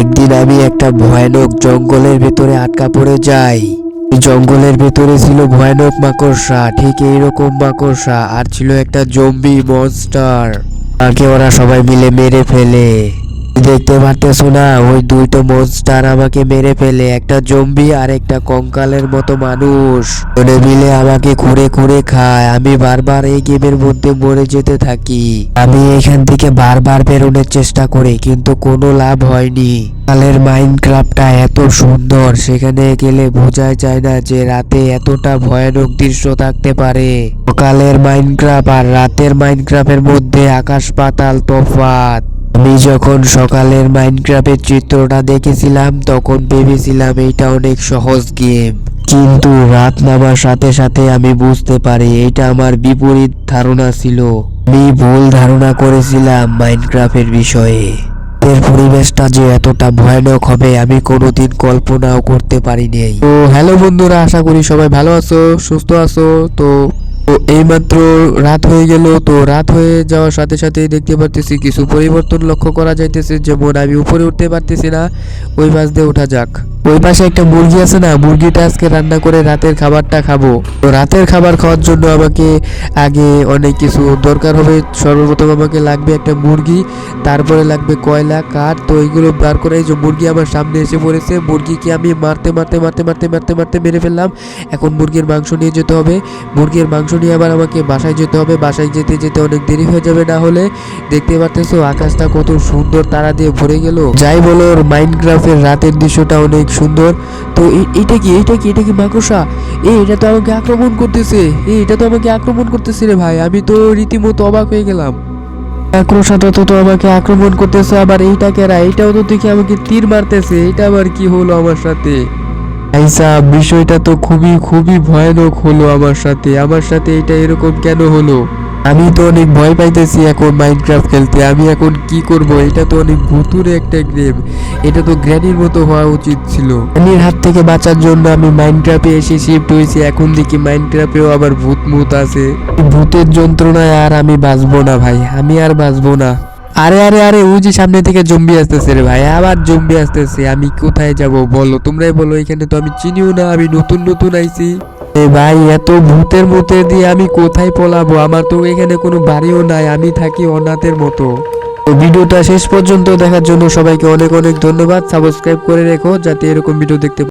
একদিন আমি একটা ভয়ানক জঙ্গলের ভেতরে আটকা পড়ে যাই। জঙ্গলের ভেতরে ছিল ভয়ানক মাকড়সা, ঠিক এইরকম মাকড়সা, আর ছিল একটা জম্বি মনস্টার তাকে ওরা সবাই মিলে মেরে ফেলে। দেখতে পারতেছো না, ওই দুইটো মনস্টার আমাকে মেরে ফেলে, একটা জম্বি আর একটা কঙ্কালের মতো মানুষ। মিলে আমাকে খুঁড়ে খুঁড়ে খায়, আমি বারবার এই গেমের মধ্যে মরে যেতে থাকি। আমি এখান থেকে বারবার বেরোনোর চেষ্টা করি, কিন্তু কোনো লাভ হয়নি। কালের মাইনক্রাফটটা এত সুন্দর, সেখানে গেলে বোঝাই যায় না যে রাতে এতটা ভয়ানক দৃশ্য থাকতে পারে। সকালের মাইনক্রাফট আর রাতের মাইনক্রাফের মধ্যে আকাশ পাতাল তফাৎ। আমি যখন সকালের মাইনক্রাফের চিত্রটা দেখেছিলাম, তখন ভেবেছিলাম এইটা অনেক সহজ গেম কিন্তু রাত নামার সাথে সাথে আমি বুঝতে পারি এটা আমার বিপরীত ধারণা ছিল। আমি ভুল ধারণা করেছিলাম মাইনক্রাফের বিষয়ে। এর পরিবেশটা যে এতটা ভয়ানক হবে, আমি কোনোদিন কল্পনাও করতে পারিনি তো হ্যালো বন্ধুরা, আশা করি সবাই ভালো আছো, সুস্থ আছো। তো তো এইমাত্র রাত হয়ে গেল, তো রাত হয়ে যাওয়ার সাথে সাথে দেখতে পারতেছি কিছু পরিবর্তন লক্ষ্য করা যাইতেছে, যেমন আমি উপরে উঠতে পারতেছি না, ওই বাস দিয়ে ওঠা যাক। ওই পাশে একটা মুরগি আছে না, মুরগিটা আজকে রান্না করে রাতের খাবারটা খাব। তো রাতের খাবার খাওয়ার জন্য আমাকে আগে অনেক কিছু দরকার হবে। সর্বপ্রথম আমাকে লাগবে একটা মুরগি, তারপরে লাগবে কয়লা, কাঠ, তো এইগুলো বার করে যে মুরগি আমার সামনে এসে পড়েছে, মুরগিকে আমি মারতে মারতে মারতে মারতে মারতে মারতে মেরে ফেললাম। এখন মুরগির মাংস নিয়ে যেতে হবে। মুরগির মাংস নিয়ে আবার আমাকে বাসায় যেতে হবে। বাসায় যেতে যেতে অনেক দেরি হয়ে যাবে না হলে। দেখতে পারতেছো, আকাশটা কত সুন্দর, তারা দিয়ে ভরে গেল। যাই বলো মাইনক্রাফটের রাতের দৃশ্যটা অনেক সুন্দর। তো এটা কি এটা কি এটা কি মাকড়সা? এ, এটা তো আমাকে আক্রমণ করতেছে। এ, এটা তো আমাকে আক্রমণ করতেছে রে ভাই। আমি তো রীতিমতো অবাক হয়ে গেলাম। আক্রোশাটা তো তো আমাকে আক্রমণ করতেছে, আবার এইটা কেরা এইটাও তো দেখি আমাকে তীর মারতেছে। এটা আবার কি হলো আমার সাথে? আইসা বিষয়টা তো খুবই খুবই ভয়ানক হলো আমার সাথে। আমার সাথে এটা এরকম কেন হলো? আমি তো অনেক ভয় পাইতেছি এখন মাইনক্রাফট খেলতে। আমি এখন কি করব? এটা তো অনেক ভুতুরে একটা গেম এটা তো গ্র্যানির মতো হওয়া উচিত ছিল। গ্র্যানির হাত থেকে বাঁচার জন্য আমি মাইনক্রাফটে এসে শিফট হয়েছি এখন দেখি মাইনক্রাফটেও আবার ভূত মুত আছে। ভূতের যন্ত্রণায় আর আমি বাঁচবো না ভাই। আমি আর বাঁচবো না। আরে আরে আরে, ওই যে সামনে থেকে জম্বি আসতেছে রে ভাই। আবার জম্বি আসতেছে। আমি কোথায় যাব বলো? তোমরাই বলো। এখানে তো আমি চিনিও না। আমি নতুন নতুন আইছি। ভাই, এত ভূতের মধ্যে দিয়ে আমি কোথায় পলাবো? আমার তো এখানে কোনো বাড়িও নাই, আমি থাকি অনাথের মতো। তো ভিডিওটা শেষ পর্যন্ত দেখার জন্য সবাইকে অনেক অনেক ধন্যবাদ। সাবস্ক্রাইব করে রেখো, যাতে এরকম ভিডিও দেখতে